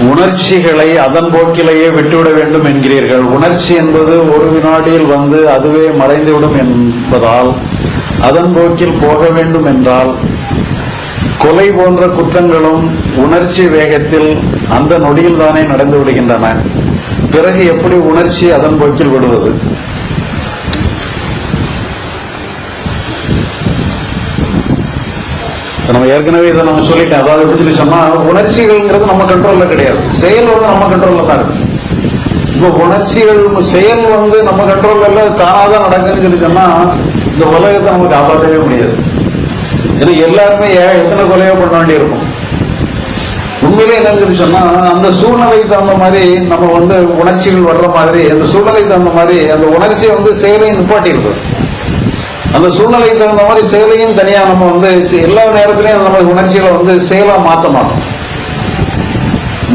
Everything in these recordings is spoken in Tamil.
உணர்ச்சிகளை அதன் போக்கிலேயே விட்டுவிட வேண்டும் என்கிறீர்கள். உணர்ச்சி என்பது ஒரு வினாடியில் வந்து அதுவே மறைந்துவிடும் என்பதால் அதன் போக்கில் போக வேண்டும் என்றால் கொலை போன்ற குற்றங்களும் உணர்ச்சி வேகத்தில் அந்த நொடியில் தானே நடந்து விடுகின்றன. பிறகு எப்படி உணர்ச்சி அதன் போக்கில் விடுவது? நம்ம ஏற்கனவே இதை நம்ம சொல்லிட்டேன். அதாவது எப்படி சொல்லி சொன்னா உணர்ச்சிகள்ங்கிறது நம்ம கண்ட்ரோல்ல கிடையாது. செயல் வந்து நம்ம கண்ட்ரோல்ல தான் இருக்கு. இப்போ உணர்ச்சிகள் செயல் வந்து நம்ம கண்ட்ரோல்ல இல்ல தானாதான் நடக்குன்னு சொல்லி சொன்னா இந்த உலகத்தை நம்ம காப்பாற்றவே முடியாது. ஏன்னா எல்லாருமே ஏன் எத்தனை கொலையோ பண்ண வேண்டியிருக்கும். உண்மையிலே என்னன்னு சொல்லி சொன்னா அந்த சூழ்நிலைக்கு தகுந்த மாதிரி நம்ம வந்து உணர்ச்சிகள் வர்ற மாதிரி அந்த சூழ்நிலைக்கு தகுந்த மாதிரி அந்த உணர்ச்சி வந்து செயலையும் நிப்பாட்டி இருக்குது அந்த சூழ்நிலைக்கு தகுந்த மாதிரி செயலையும் தனியா நம்ம வந்து எல்லா நேரத்திலையும் நம்ம உணர்ச்சிகளை வந்து செயலா மாற்ற மாட்டோம்.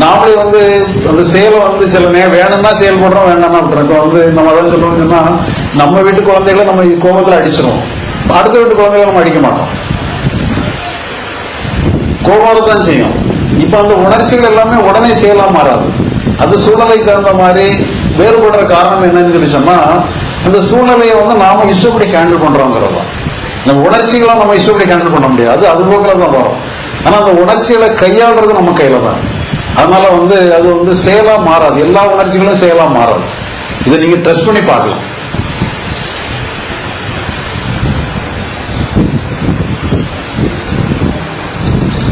நாமளே வந்து அந்த செயலை வந்து சில நேரம் வேணும்னா செயல்படுறோம் வேண்டாம்னா இப்போ வந்து நம்ம அதான் சொல்லுவோம் நம்ம வீட்டு குழந்தைகளை நம்ம கோபத்தில் அடிச்சிருவோம். அடுத்த வீட்டு குழந்தைகளை நம்ம அடிக்க மாட்டோம். கோபம் தான் செய்யும். இப்போ அந்த உணர்ச்சிகள் எல்லாமே உடனே செயலாக மாறாது. அது சூழ்நிலைக்கு தகுந்த மாதிரி வேறுபடுற காரணம் என்னன்னு சொல்லி சொன்னா அந்த சூழ்நிலையை வந்து நாம இஷ்டப்படி ஹேண்டில் பண்றோங்கிறதா நம்ம இந்த உணர்ச்சிகளை நம்ம இஷ்டப்படி ஹேண்டில் பண்ண முடியாது. அது அது போக்கில தான் வரும். ஆனா அந்த உணர்ச்சிகளை கையாளுறது நம்ம கையில தான். அதனால வந்து அது வந்து செயலா மாறாது. எல்லா உணர்ச்சிகளும் செயலா மாறாது. இதை நீங்க ட்ரெஸ்ட் பண்ணி பார்க்கலாம்.